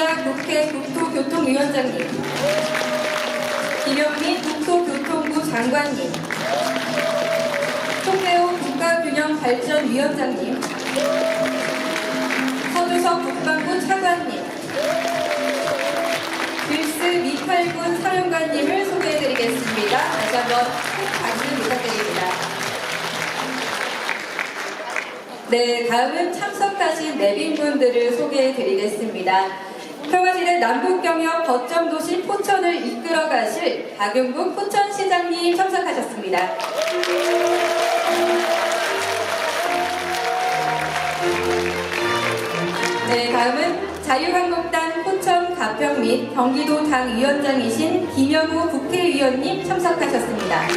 박순자 국회 국토교통위원장님, 김영민 국토교통부 장관님, 송대호 국가균형발전위원장님, 서주석 국방부 차관님, 빌스 미팔군 사령관님을 소개해드리겠습니다. 다시 한번 큰 박수 부탁드립니다. 네, 다음은 참석하신 내빈분들을 소개해 드리겠습니다. 평화시대 남북경협 거점도시 포천을 이끌어 가실 박용국 포천시장님 참석하셨습니다. 네, 다음은 자유한국당 포천 가평 및 경기도 당 위원장이신 김영우 국회의원님 참석하셨습니다.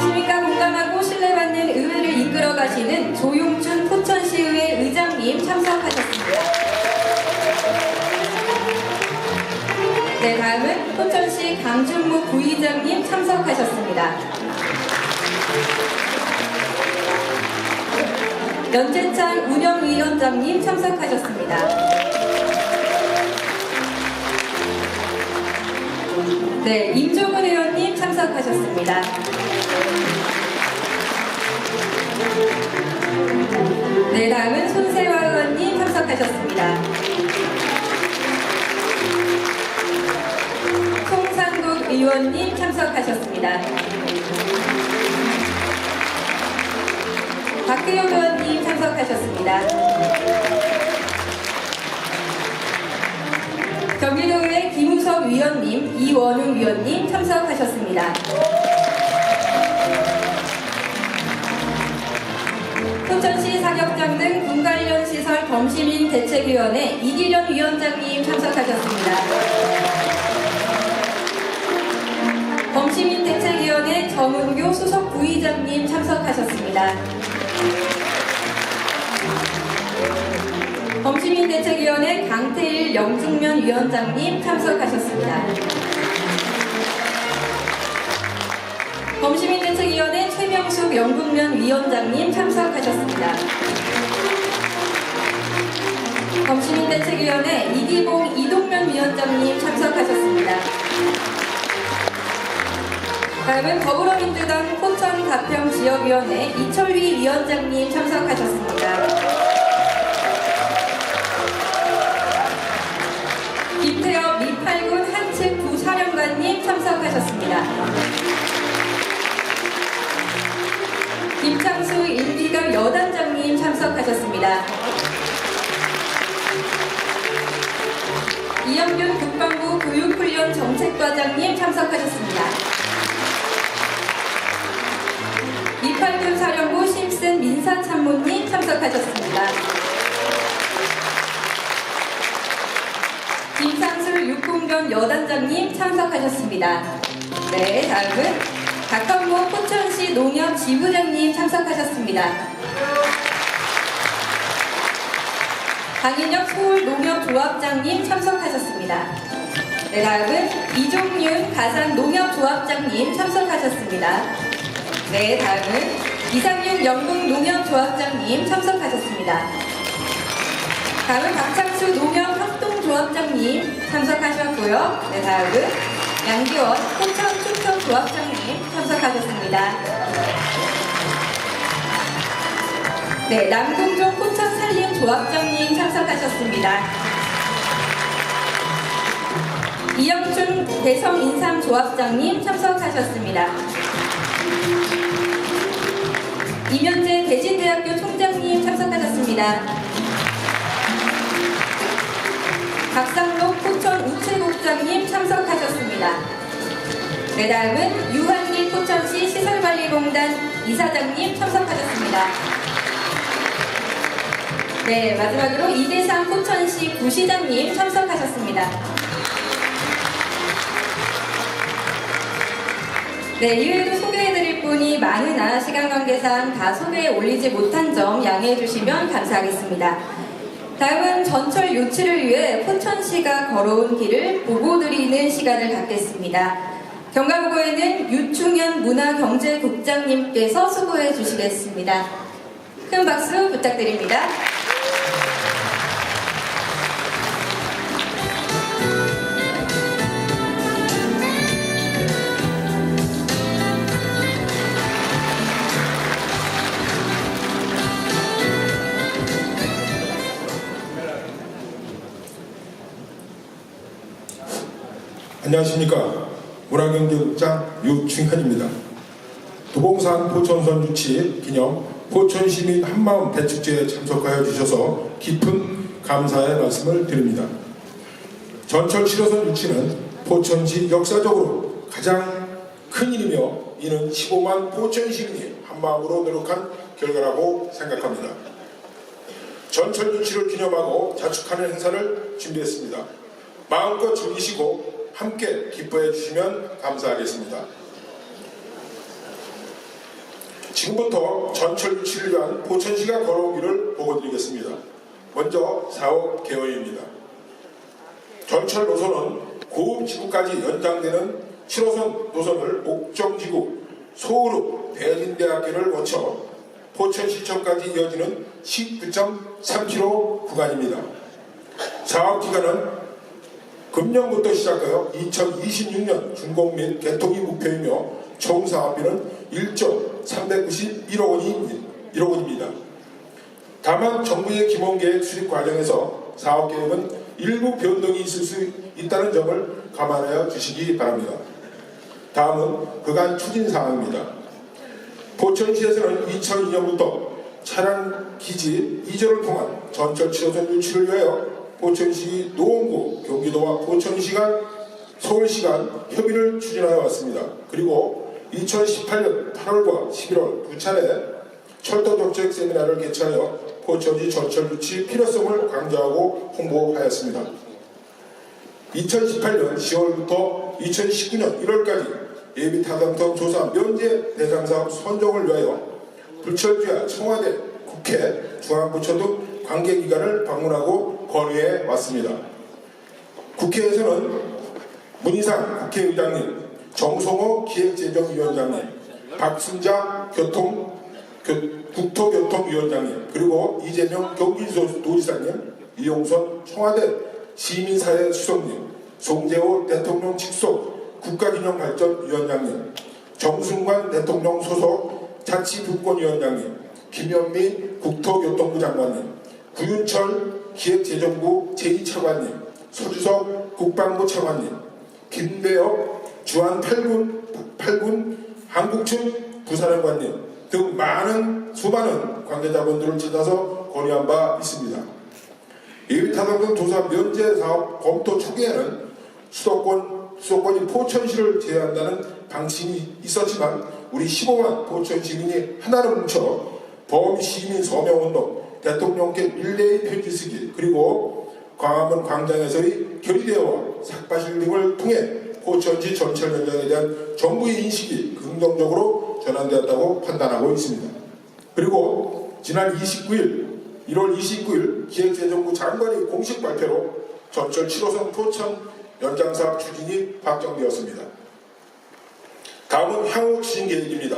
시민과 공감하고 신뢰받는 의회를 이끌어 가시는 조용준 의장님 참석하셨습니다. 네, 다음은 포천시 강준무 부의장님 참석하셨습니다. 연재창 운영위원장님 참석하셨습니다. 네, 임종훈 의원님 참석하셨습니다. 네, 다음은 손세화 의원님 참석하셨습니다. 송상국 의원님 참석하셨습니다. 박근영 의원님 참석하셨습니다. 경기도의회 김우석 위원님, 이원웅 위원님 참석하셨습니다. 포천시 사격장 등 군 관련 시설 범시민 대책위원회 이기련 위원장님 참석하셨습니다. 범시민 대책위원회 정은교 수석 부의장님 참석하셨습니다. 범시민 대책위원회 강태일 영중면 위원장님 참석하셨습니다. 범시민 대책위원회 최명숙 영국면 위원장님 참석하셨습니다. 범시민 대책위원회 이기봉 이동면 위원장님 참석하셨습니다. 다음은 더불어민주당 포천 가평 지역위원회 이철휘 위원장님 참석하셨습니다. 김태엽 미팔군 한측 부사령관님 참석하셨습니다. 김창수 일기감 여단장님 참석하셨습니다. 이영균 국방부 교육훈련 정책과장님 참석하셨습니다. 이팔군 사령부 심슨 민사참모님 참석하셨습니다. 김상술 육공변 여단장님 참석하셨습니다. 네, 다음은 박헌모 포천 시 농협 지부장님 참석하셨습니다. 강인혁 서울농협조합장님 참석하셨습니다. 네, 다음은 이종윤 가산농협조합장님 참석하셨습니다. 네, 다음은 이상윤 영국농협조합장님 참석하셨습니다. 다음은 박창수 농협협동조합장님 참석하셨고요. 네, 다음은 양기원 포천축전조합장님 참석하셨습니다. 네, 남궁종 포천산림조합장님 참석하셨습니다. 이영춘 대성 인삼 조합장님 참석하셨습니다. 이면재 대진대학교 총장님 참석하셨습니다. 박상록 포천 우체국장님 참석하셨습니다. 네, 다음은 유한기 포천시 시설관리공단 이사장님 참석하셨습니다. 네, 마지막으로 이대상 포천시 부시장님 참석하셨습니다. 네, 이외에도 소개해드릴 분이 많으나 시간 관계상 다 소개에 올리지 못한 점 양해해 주시면 감사하겠습니다. 다음은 전철 유치를 위해 포천시가 걸어온 길을 보고 드리는 시간을 갖겠습니다. 경가보고에는 유충현 문화경제국장님께서 수고해 주시겠습니다. 큰 박수 부탁드립니다. 안녕하십니까. 문화경제국장 유충현입니다. 도봉산 포천선 유치 기념 포천시민 한마음 대축제에 참석하여 주셔서 깊은 감사의 말씀을 드립니다. 전철 7호선 유치는 포천시 역사적으로 가장 큰 일이며 이는 15만 포천 시민이 한마음으로 노력한 결과라고 생각합니다. 전철 유치를 기념하고 자축하는 행사를 준비했습니다. 마음껏 즐기시고 함께 기뻐해 주시면 감사하겠습니다. 지금부터 전철 유치를 위한 포천시가 걸어온 길을 보고 드리겠습니다. 먼저 사업 개요입니다. 전철 노선은 고읍 지구까지 연장되는 7호선 노선을 옥정지구 소우루 대진대학교를 거쳐 포천시청까지 이어지는 19.3km 구간입니다. 사업 기간은 금년부터 시작하여 2026년 준공 및 개통이 목표이며 총 사업비는 1조 391억 원이 1억 원입니다. 다만 정부의 기본계획 수립 과정에서 사업 계획은 일부 변동이 있을 수 있다는 점을 감안하여 주시기 바랍니다. 다음은 그간 추진 사항입니다. 포천시에서는 2002년부터 차량 기지 이전을 통한 전철 7호선 유치를 위하여 포천시 노원구 경기도와 포천시간 서울시간 협의를 추진하여 왔습니다. 그리고 2018년 8월과 11월 두 차례 철도 정책 세미나를 개최하여 포천시 전철 유치 필요성을 강조하고 홍보하였습니다. 2018년 10월부터 2019년 1월까지 예비 타당성 조사 면제 대상 사업 선정을 위하여 불철주야 청와대, 국회, 중앙부처 등 관계기관을 방문하고 건의해 왔습니다. 국회에서는 문희상 국회의장님, 정성호 기획재정위원장님, 박순자 교통, 교- 국토교통위원장님, 그리고 이재명 경기도지사님, 이용선 청와대 시민사회 수석님, 송재호 대통령 직속 국가균형발전위원장님, 정순관 대통령 소속 자치분권위원장님, 김현미 국토교통부 장관님, 구윤철 기획재정부 제2차관님, 서주석 국방부 차관님, 김대엽 주한 8군, 8군 한국춘 부사령관님 등 많은 수많은 관계자분들을 찾아서 건의한 바 있습니다. 예비타당성 조사 면제 사업 검토 초기에는 수도권, 수도권이 포천시를 제외한다는 방침이 있었지만 우리 15만 포천 시민이 하나로 뭉쳐 범시민 서명운동, 대통령께 릴레이 편지 쓰기, 그리고 광화문 광장에서의 결의대화와 삭바실 등을 통해 포천시 전철 연장에 대한 정부의 인식이 긍정적으로 전환되었다고 판단하고 있습니다. 그리고 지난 29일 1월 29일 기획재정부 장관의 공식 발표로 전철 7호선 포천 연장 사업 추진이 확정되었습니다. 다음은 향후 추진 계획입니다.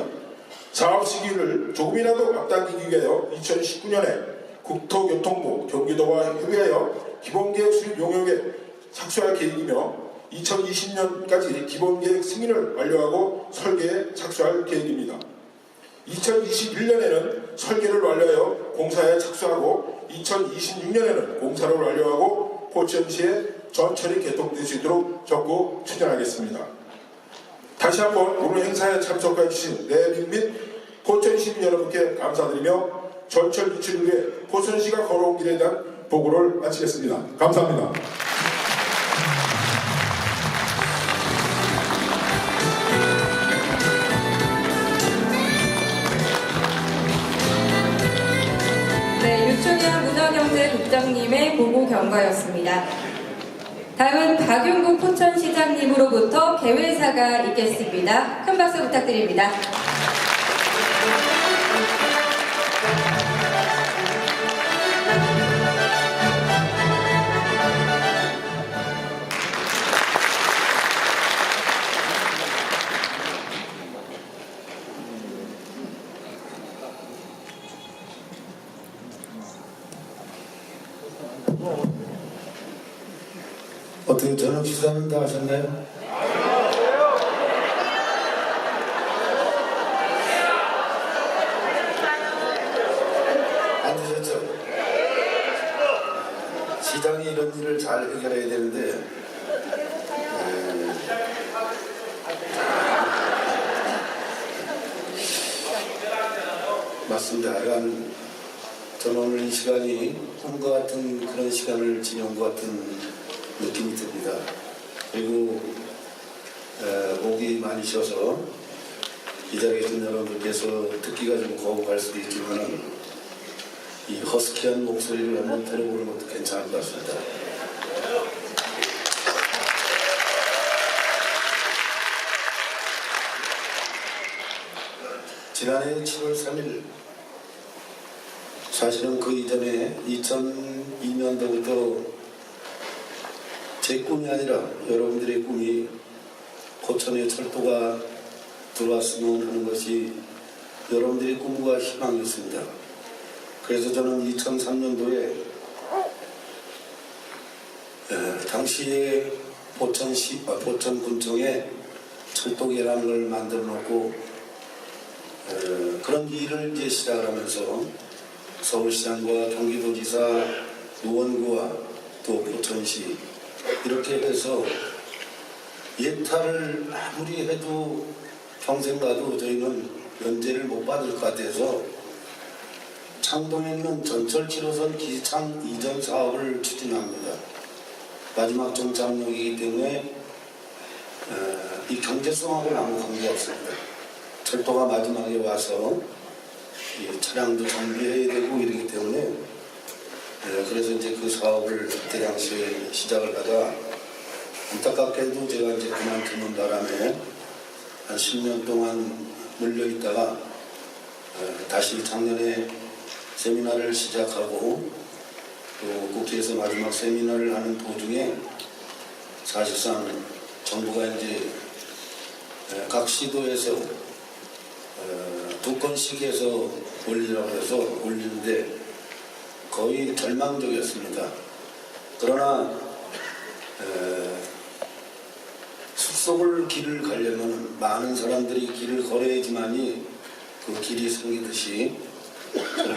사업 시기를 조금이라도 앞당기기 위하여 2019년에 국토교통부 경기도와 협의하여 기본계획 수립 용역에 착수할 계획이며 2020년까지 기본계획 승인을 완료하고 설계에 착수할 계획입니다. 2021년에는 설계를 완료하여 공사에 착수하고 2026년에는 공사를 완료하고 포천시에 전철이 개통될 수 있도록 적극 추진하겠습니다. 다시 한번 오늘 행사에 참석해 주신 내빈 및 포천 시민 여러분께 감사드리며 전철 유치를 위해 포천시가 걸어온 길에 대한 보고를 마치겠습니다. 감사합니다. 네, 유충현 문화경제국장님의 보고 경과였습니다. 다음은 박윤국 포천시장님으로부터 개회사가 있겠습니다. 큰 박수 부탁드립니다. 어떻게 저녁 식사는 다 하셨나요? 안 드셨죠? 시장이 이런 일을 잘 해결해야 되는데 에, 맞습니다. 저는 오늘 이 시간이 꿈과 같은 그런 시간을 지낸 것 같은 느낌이 듭니다. 그리고 에, 목이 많이 쉬어서 이 자리에 계신 여러분들께서 듣기가 좀 거북할 수도 있지만 이 허스키한 목소리를 한번 들어보는 것도 괜찮을 것 같습니다. 지난해 7월 3일 사실은 그 이전에 2002년도부터 제 꿈이 아니라 여러분들의 꿈이 고천에 철도가 들어왔으면 하는 것이 여러분들의 꿈과 희망이었습니다. 그래서 저는 2003년도에 당시에 보천시, 아, 보천군청에 철도계라는 걸 만들어 놓고 어, 그런 일을 이제 시작을 하면서 서울시장과 경기도지사, 노원구와 또 포천시 이렇게 해서 예타를 아무리 해도 평생 가도 저희는 면제를 못 받을 것 같아서 창동에 있는 전철 7호선 기지창 이전 사업을 추진합니다. 마지막 정착역이기 때문에 어, 이 경제성하고는 아무 관계가 없습니다. 철도가 마지막에 와서 이 차량도 정비해야 되고 이러기 때문에 예, 그래서 이제 그 사업을 그때 당시에 시작을 하다 안타깝게도 제가 이제 그만두는 바람에 한 10년 동안 물려 있다가 어, 다시 작년에 세미나를 시작하고 또 국회에서 마지막 세미나를 하는 도중에 사실상 정부가 이제 에, 각 시도에서 어, 두 건씩 해서 올리라고 해서 올리는데 거의 절망적이었습니다. 그러나 에, 숲속을 길을 가려면 많은 사람들이 길을 걸어야지만이 그 길이 생기듯이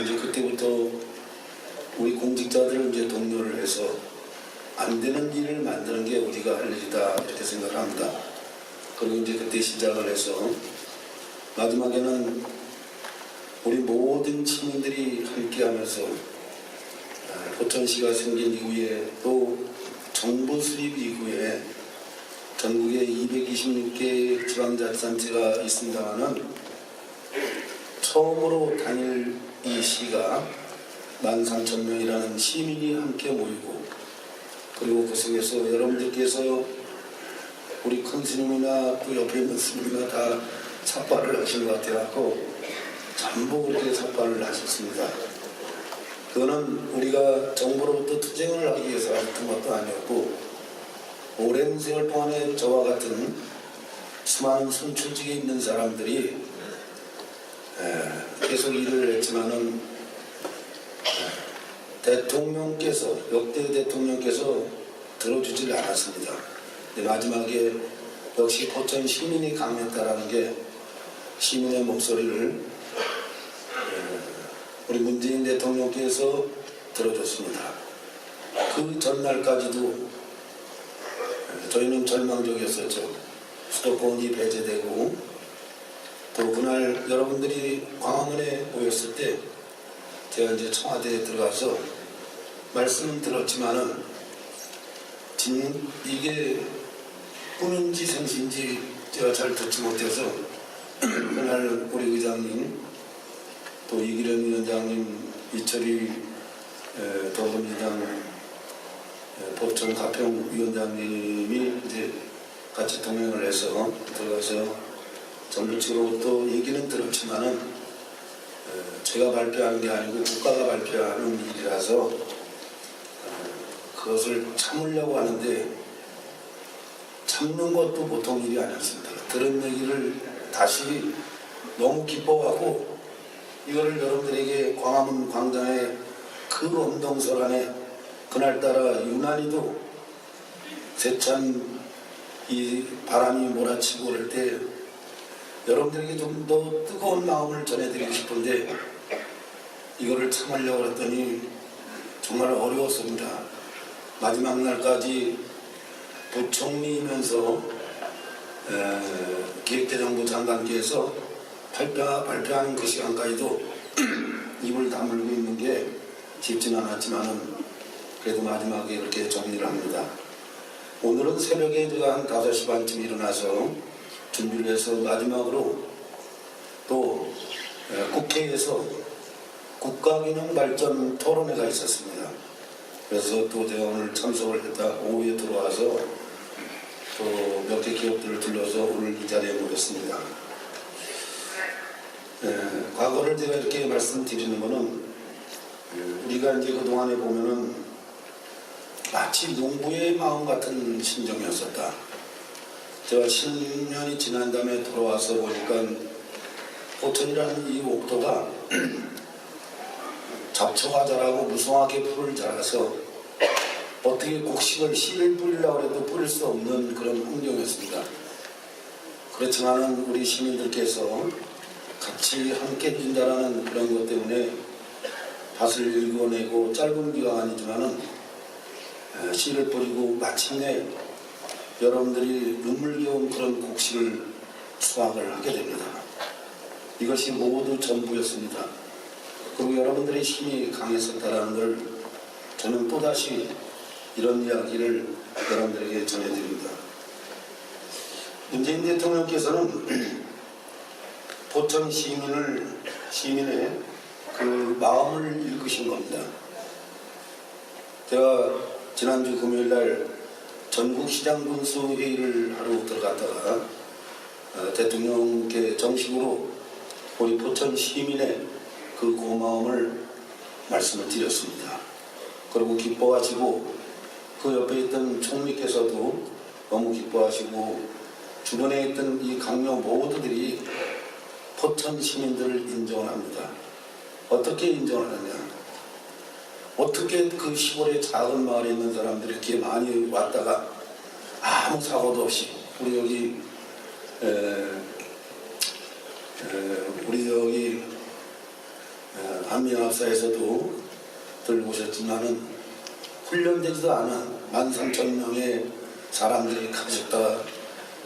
이제 그때부터 우리 공직자들을 이제 동료를 해서 안 되는 일을 만드는 게 우리가 할 일이다 이렇게 생각을 합니다. 그리고 이제 그때 시작을 해서 마지막에는 우리 모든 시민들이 함께하면서 아, 포천시가 생긴 이후에 또 정부 수립 이후에 전국에 226개 지방자치단체가 있습니다만은 처음으로 단일 이 시가 13,000명이라는 시민이 함께 모이고 그리고 그 속에서 여러분들께서 우리 큰 스님이나 또 옆에 있는 스님이나 다 삭발을 하신 것 같아갖 그렇게 삭발을 하셨습니다. 그거는 우리가 정부로부터 투쟁을 하기 위해서 했던 것도 아니었고 오랜 세월 동안에 저와 같은 수많은 선출직에 있는 사람들이 에, 계속 일을 했지만은 대통령께서 역대 대통령께서 들어주질 않았습니다. 마지막에 역시 포천 시민이 강했다라는 게 시민의 목소리를 에, 우리 문재인 대통령께서 들어줬습니다. 그 전날까지도 에, 저희는 절망적이었었죠. 수도권이 배제되고 또 그날 여러분들이 광화문에 모였을 때 제가 이제 청와대에 들어가서 말씀은 들었지만은 진 이게 꿈인지 생시인지 제가 잘 듣지 못해서 그날 우리 의장님 또 이기련 위원장님 이철희 에, 더불어민주당 에, 포천 가평 위원장님이 이제 같이 동행을 해서 들어가서 정부 측으로부터 얘기는 들었지만은 어, 제가 발표하는 게 아니고 국가가 발표하는 일이라서 어, 그것을 참으려고 하는데 참는 것도 보통 일이 아니었습니다. 들은 얘기를 다시 너무 기뻐하고 이거를 여러분들에게 광화문 광장의 그 언동설 안에 그날따라 유난히도 세찬 이 바람이 몰아치고 그럴 때 여러분들에게 좀 더 뜨거운 마음을 전해드리고 싶은데 이거를 참으려고 했더니 정말 어려웠습니다. 마지막 날까지 부총리이면서 에, 기획재정부 장관께서 발표, 발표하는 그 시간까지도 입을 다물고 있는 게 쉽지는 않았지만은 그래도 마지막에 이렇게 정리를 합니다. 오늘은 새벽에 제가 한 5시 반쯤 일어나서 준비를 해서 마지막으로 또 에, 국회에서 국가균형 발전 토론회가 있었습니다. 그래서 또 제가 오늘 참석을 했다 오후에 들어와서 또 몇 개 기업들을 들러서 오늘 이 자리에 모였습니다. 에, 과거를 제가 이렇게 말씀드리는 거는 에, 우리가 이제 그동안에 보면은 마치 농부의 마음 같은 심정이었었다. 제가 10년이 지난 다음에 돌아와서 보니까 포천이라는 이 옥토가 잡초가 자라고 무성하게 풀을 자라서 어떻게 곡식을 씨를 뿌리려고 해도 뿌릴 수 없는 그런 환경이었습니다. 그렇지만은 우리 시민들께서 같이 함께 해준다라는 그런 것 때문에 밭을 일궈내고 짧은 기간 아니지만은 에, 씨를 뿌리고 마침내 여러분들이 눈물겨운 그런 곡식을 수확을 하게 됩니다. 이것이 모두 전부였습니다. 그리고 여러분들의 힘이 강했었다라는 걸 저는 또다시 이런 이야기를 여러분들에게 전해드립니다. 문재인 대통령께서는 포천 시민을 시민의 그 마음을 읽으신 겁니다. 제가 지난주 금요일 날 전국 시장 군수 회의를 하러 들어갔다가 어, 대통령께 정식으로 우리 포천 시민의 그 고마움을 말씀을 드렸습니다. 그리고 기뻐하시고 그 옆에 있던 총리께서도 너무 기뻐하시고 주변에 있던 이 강요 모두들이 포천 시민들을 인정합니다. 어떻게 인정을 하냐? 어떻게 그 시골의 작은 마을에 있는 사람들이 이렇게 많이 왔다가 아무 사고도 없이 우리 여기 에, 에, 우리 여기 들고 오셨지만은 훈련되지도 않은 만 삼천 명의 사람들이 가셨다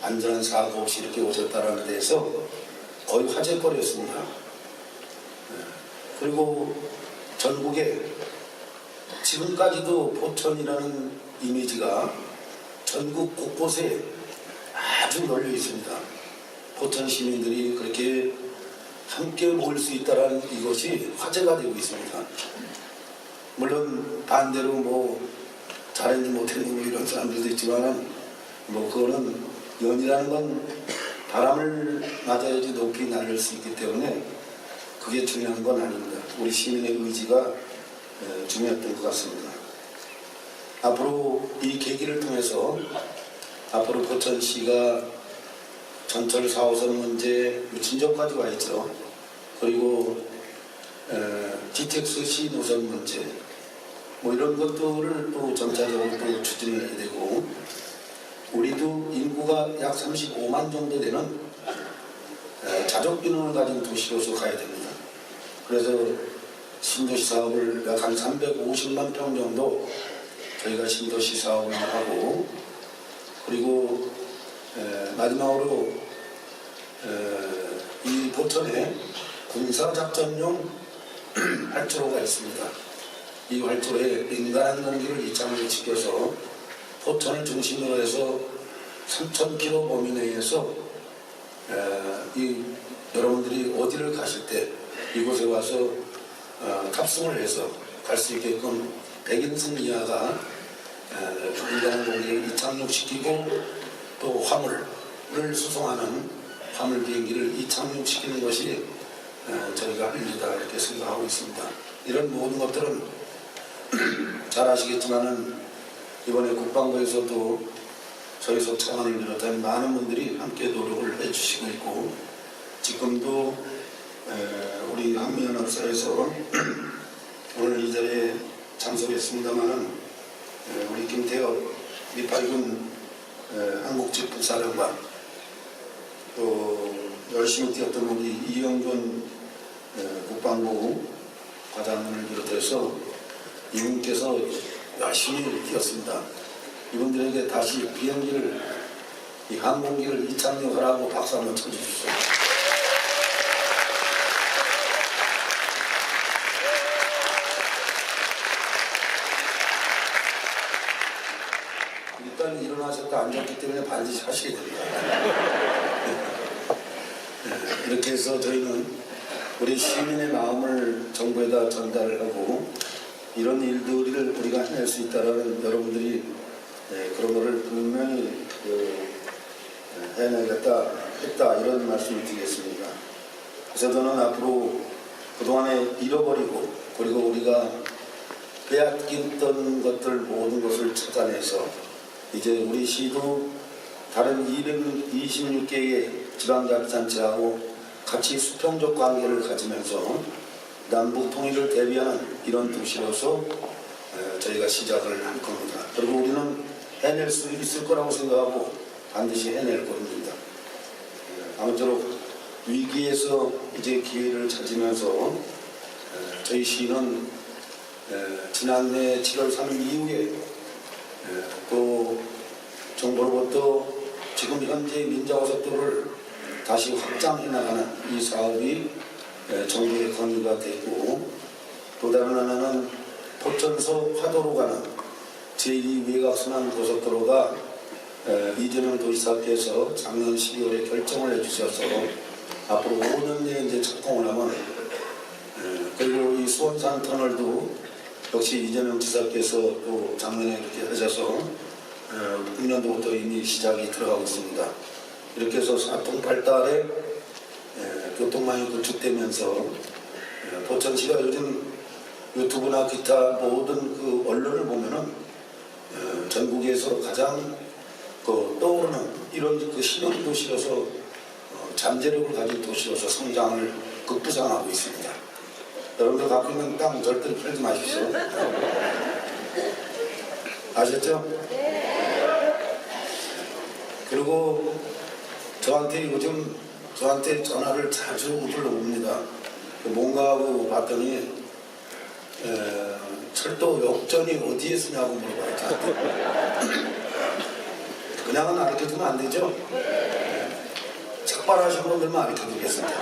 안전한 사고 없이 이렇게 오셨다라는 데서 거의 화제거리였습니다. 에, 그리고 전국에 지금까지도 포천이라는 이미지가 전국 곳곳에 아주 널려 있습니다. 포천 시민들이 그렇게 함께 모일 수 있다는 이것이 화제가 되고 있습니다. 물론 반대로 뭐 잘했니 못했니 뭐 이런 사람들도 있지만 뭐 그거는 연이라는 건 바람을 맞아야지 높이 날릴 수 있기 때문에 그게 중요한 건 아닙니다. 우리 시민의 의지가 에, 중요했던 것 같습니다. 앞으로 이 계기를 통해서 앞으로 포천시가 전철 4호선 문제 진정까지 와 있죠. 그리고 에, GTX 시 노선 문제 뭐 이런 것들을 또 점차적으로 또 추진해야 되고 우리도 인구가 약 35만 정도 되는 에, 자족 기능을 가진 도시로서 가야 됩니다. 그래서 신도시 사업을 약 한 350만 평 정도 저희가 신도시 사업을 하고 그리고 에, 마지막으로 에, 이 포천에 군사작전용 활주로가 있습니다. 이 활주로에 민간한 농기를 이창을 지켜서 포천을 중심으로 해서 3,000km 범위 내에서 에, 이 여러분들이 어디를 가실 때 이곳에 와서 어, 탑승을 해서 갈 수 있게끔 100인승 이하가 농기를 이착륙시키고 또 화물을 수송하는 화물 비행기를 이착륙시키는 것이 에, 저희가 할 일이다 이렇게 생각하고 있습니다. 이런 모든 것들은 잘 아시겠지만은 이번에 국방부에서도 저희 소차관을 비롯한 많은 분들이 함께 노력을 해주시고 있고 지금도 에, 우리 한미연합사에서 오늘 이 자리에 참석했습니다만은 에, 우리 김태엽 미팔군 에, 한국직 북사령관 또 열심히 뛰었던 우리 이영준 에, 국방부 과장을 비롯해서 이분께서 열심히 뛰었습니다. 이분들에게 다시 비행기를 이 항공기를 이착륙하라고 박수 한번 쳐주십시오. 일단 일어나셨다 앉았기 때문에 반드시 하시게 됩니다. 네, 이렇게 해서 저희는 우리 시민의 마음을 정부에다 전달을 하고 이런 일들을 우리가 해낼 수 있다라는 여러분들이 네, 그런 거를 분명히 그, 네, 해내겠다 했다 이런 말씀을 드리겠습니다. 그래서 저는 앞으로 그동안에 잃어버리고 그리고 우리가 빼앗겼던 것들 모든 것을 찾아내서 이제 우리 시도 다른 226개의 지방자치단체하고 같이 수평적 관계를 가지면서 남북 통일을 대비하는 이런 도시로서 에, 저희가 시작을 할 겁니다. 그리고 우리는 해낼 수 있을 거라고 생각하고 반드시 해낼 겁니다. 에, 아무쪼록 위기에서 이제 기회를 찾으면서 에, 저희 시는 에, 지난해 7월 3일 이후에 에, 또 정부로부터 지금 현재 민자고속도로를 다시 확장해 나가는 이 사업이 에, 정부의 건의가 되고 또 다른 하나는 포천서 화도로 가는 제2 외곽순환 고속도로가 에, 이재명 도지사께서 작년 12월에 결정을 해주셔서 앞으로 5년 내에 이제 착공을 하면 에, 그리고 이 수원산 터널도 역시 이재명 지사께서 또 작년에 이렇게 하셔서 어, 금년도부터 이미 시작이 들어가고 있습니다. 이렇게 해서 사통팔달에 에, 교통망이 구축되면서 에, 포천시가 요즘 유튜브나 기타 모든 그 언론을 보면은 어, 전국에서 가장 그 떠오르는 이런 그 신흥 도시로서 어, 잠재력을 가진 도시로서 성장을 급부상하고 있습니다. 여러분들 갖고 있는 땅 절대로 팔지 마십시오. 아셨죠? 그리고 저한테 요즘 저한테 전화를 자주 불러옵니다. 뭔가 하고 봤더니 에, 철도 역전이 어디에 쓰냐고 물어봐요. 저한테. 그냥은 가르쳐주면 안 되죠? 착발하신 분들만 가르쳐드리겠습니다.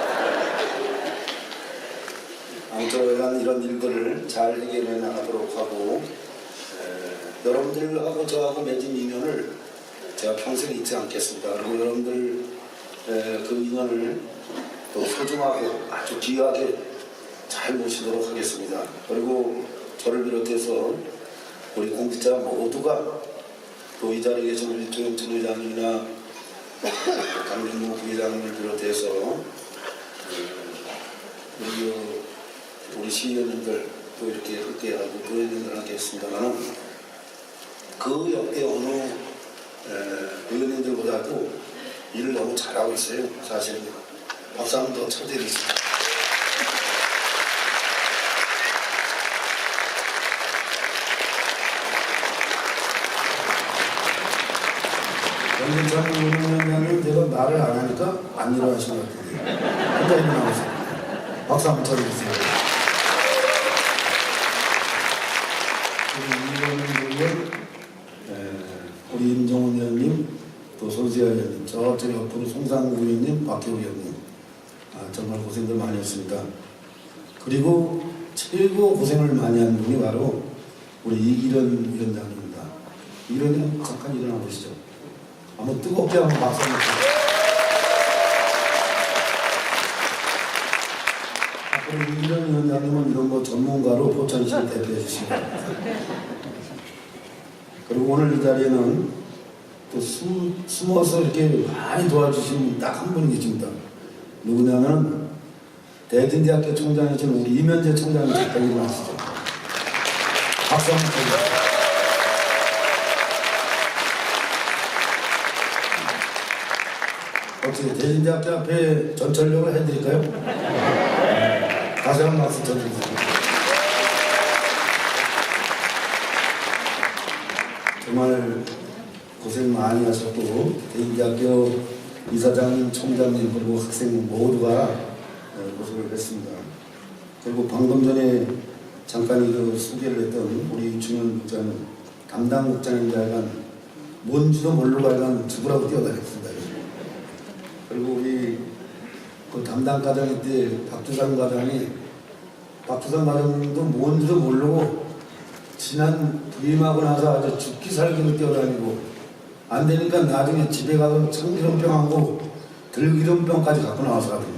아무쪼록 이런 일들을 잘 해결해 나가도록 하고 에, 여러분들하고 저하고 맺은 인연을 제가 평생 잊지 않겠습니다. 그리고 여러분들 에, 그 인연을 또 소중하고 아주 귀하게 잘 모시도록 하겠습니다. 그리고 저를 비롯해서 우리 공직자 모두가 또 이 자리에 계신 우리 조영천 의장님이나 강민무 부회장님을 비롯해서 우리, 우리 시의원님들 또 이렇게 함께하고 부회장님들 하겠습니다만 그 역대 어느 에, 의원님들보다도 일을 너무 잘하고 있어요. 사실 박수 한번 더 쳐드리겠습니다. 연근창 의원님은 내가 말을 안 하니까 안 일어나신 것 같은데 혼자 일어나고 있어요. 박수 한번 이원님 의원, 에, 우리 임종훈 의원님, 또 손수야 의원님, 저쪽 옆으로 송상국 의원님, 박혜우 의원님, 아, 정말 고생들 많이 했습니다. 그리고 최고 고생을 많이 한 분이 바로 우리 이기련 위원장입니다. 이기련님 잠깐 일어나 보시죠. 한번 뜨겁게 한번 박수 한번 주세요. 앞으로 이기련 위원장님은 이런 거 전문가로 포천시를 대표해 주시기 바랍니다. 그리고 오늘 이 자리에는 또 숨, 숨어서 이렇게 많이 도와주신 딱 한 분이 계십니다. 누구냐면 대진대학교 총장이신 우리 이면재 총장님 잠깐 일어나시죠. 박수 한번 쳐주세요. 어떻게 대진대학교 앞에 전철역을 해드릴까요? 다시 한번 박수 쳐주세요. 정말 고생 많이 하셨고 대인대학교 이사장님, 총장님 그리고 학생 모두가 어, 고생을 했습니다. 그리고 방금 전에 잠깐 그 소개를 했던 우리 중현 국장은 담당 국장인지 알간 뭔지도 모르고 알간 죽으라고 뛰어다녔습니다. 그리고 우리 그 담당 과장일 때 박주상 과장이 박주상 과장도 뭔지도 모르고 지난 부임하고 나서 아주 죽기 살기로 뛰어다니고 안 되니까 나중에 집에 가서 참기름병하고 들기름병까지 갖고 나와서 하더니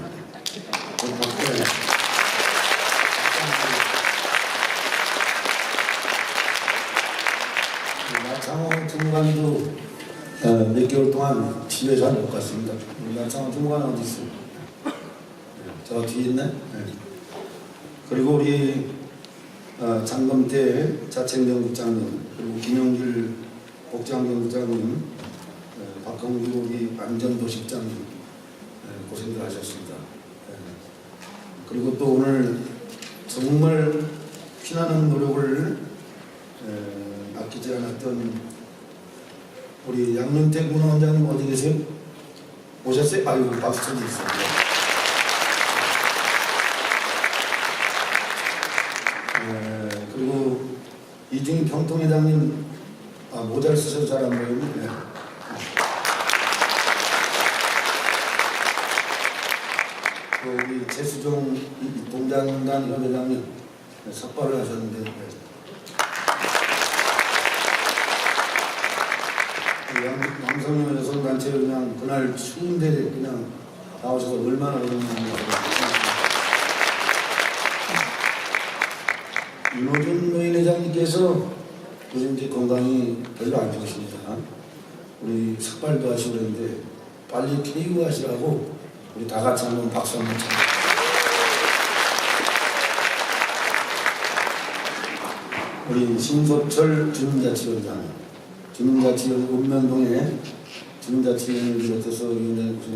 나창호 중관도 어, 몇 개월 동안 집에 잘 못 갔습니다. 나창호 중관 어디 있어? 저 뒤에 있네. 네. 그리고 우리 어, 장검태 자책연구장님 그리고 김영길 복장연구장님 어, 박홍규 우리 안전도식장님 네, 고생들 하셨습니다. 네. 그리고 또 오늘 정말 피나는 노력을 에, 아끼지 않았던 우리 양민택 문원장님 어디 계세요? 오셨어요? 아유 박수. 에, 그리고 이중희 평통회장님 아, 모자를 쓰셔서 잘 안 보이네. 네. 또 우리 재수종 동장단 협회장님 삭발을 하셨는데 네. 그 여성단체 그냥 그날 추운데 그냥 나오셔서 얼마나 그랬는지 윤호준 노인회장님께서 요즘 이제 건강이 별로 안 좋으시니까 우리 삭발도 하시고 그랬는데 빨리 퇴임하시라고 우리 다 같이 한번 박수 한번 쳐. 우리 신소철 주민자치위원장, 주민자치위원 읍면동에 주민자치위원을 비롯해서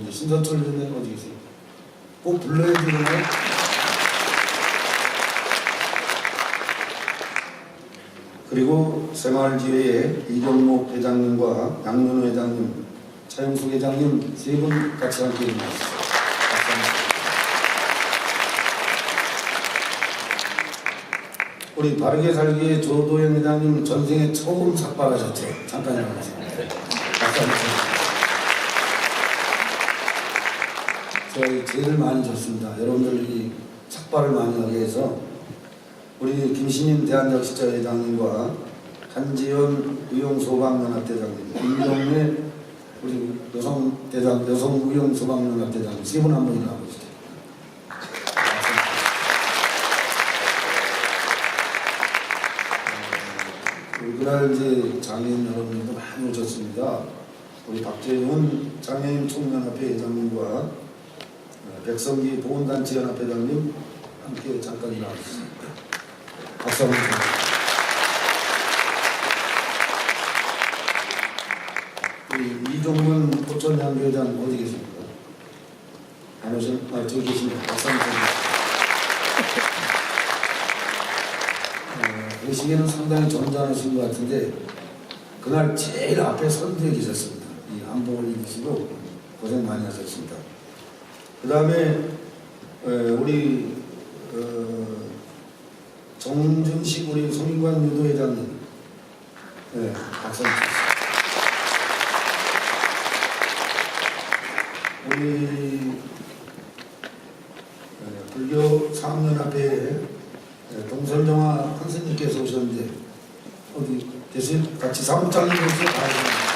신소철 위원장 어디 계세요? 꼭 불러야 되는데. 그리고 새마을지회의 이경목 회장님과 양문호 회장님, 차영숙 회장님 세 분 같이 함께 해주셨습니다. 우리 바르게 살기의 조도현 회장님 전생에 처음 삭발하셨죠? 잠깐 일어나세요. 쳐주세요. 저희 제일 많이 줬습니다. 여러분들이 삭발을 많이 하게 해서 우리 김신인 대한역시자 회장님과 한지연 의용소방연합대장님, 임동래 우리 여성 대장 여성 의용소방연합대장님 세 분 한번 일어나보시죠. 어, 그날 이제 장애인 여러분들도 많이 오셨습니다. 우리 박재훈 장애인 총연합회 회장님과 어, 백성기 보훈단체 연합회장님 함께 잠깐 일어나주셨습니다. 박수 한번 주세요. 우리 이종문 포천양교회장 어디 계십니까? 안 오셨, 아, 저기 계십니다. 박수 한번 주세요. 어, 보시기에는 상당히 점잖으신 것 같은데 그날 제일 앞에 선두에 계셨습니다. 이 한복을 입으시고 고생 많이 하셨습니다. 그 다음에 우리 어, 정준식 우리 송인관 유도회장님 네, 박수 한번 주세요. 우리 어, 불교 사학연합회 동설정화 선생님께서 오셨는데 어디 계세요? 같이 사무장님께서 가야됩니다.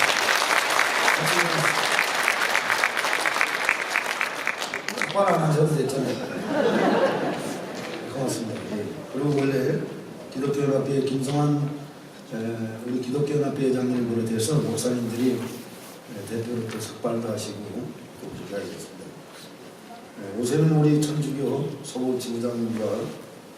똑바로 안 하셔도 됐잖아요. 그리고 원래 기독교연합회 김성환 에, 우리 기독교연합회 회장님을 비롯해서 목사님들이 에, 대표로 또 석발도 하시고 또 그렇게 하겠습니다. 에, 요새는 우리 천주교 서구 지부장님과